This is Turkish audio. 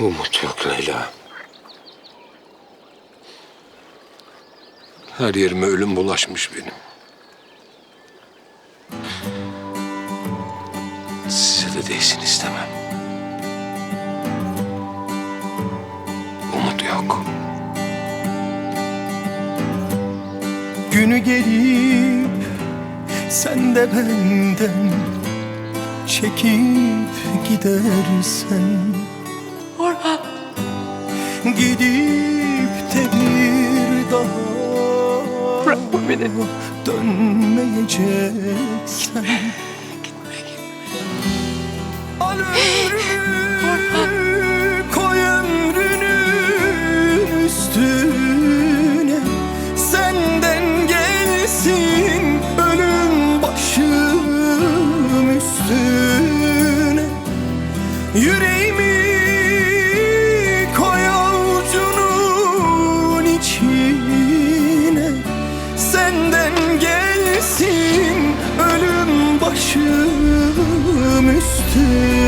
Umut yok Leyla. Her yerime ölüm bulaşmış benim. Size de değsin istemem. Umut yok. Günü gelip sen de benden çekip gidersen. Gidip de bir daha Bırakma beni. Dönmeyeceksen Gitme gitme. Al ömrümü koy ömrünün üstüne Senden gelsin ölüm başım üstüne Yüreğimi başım üstüne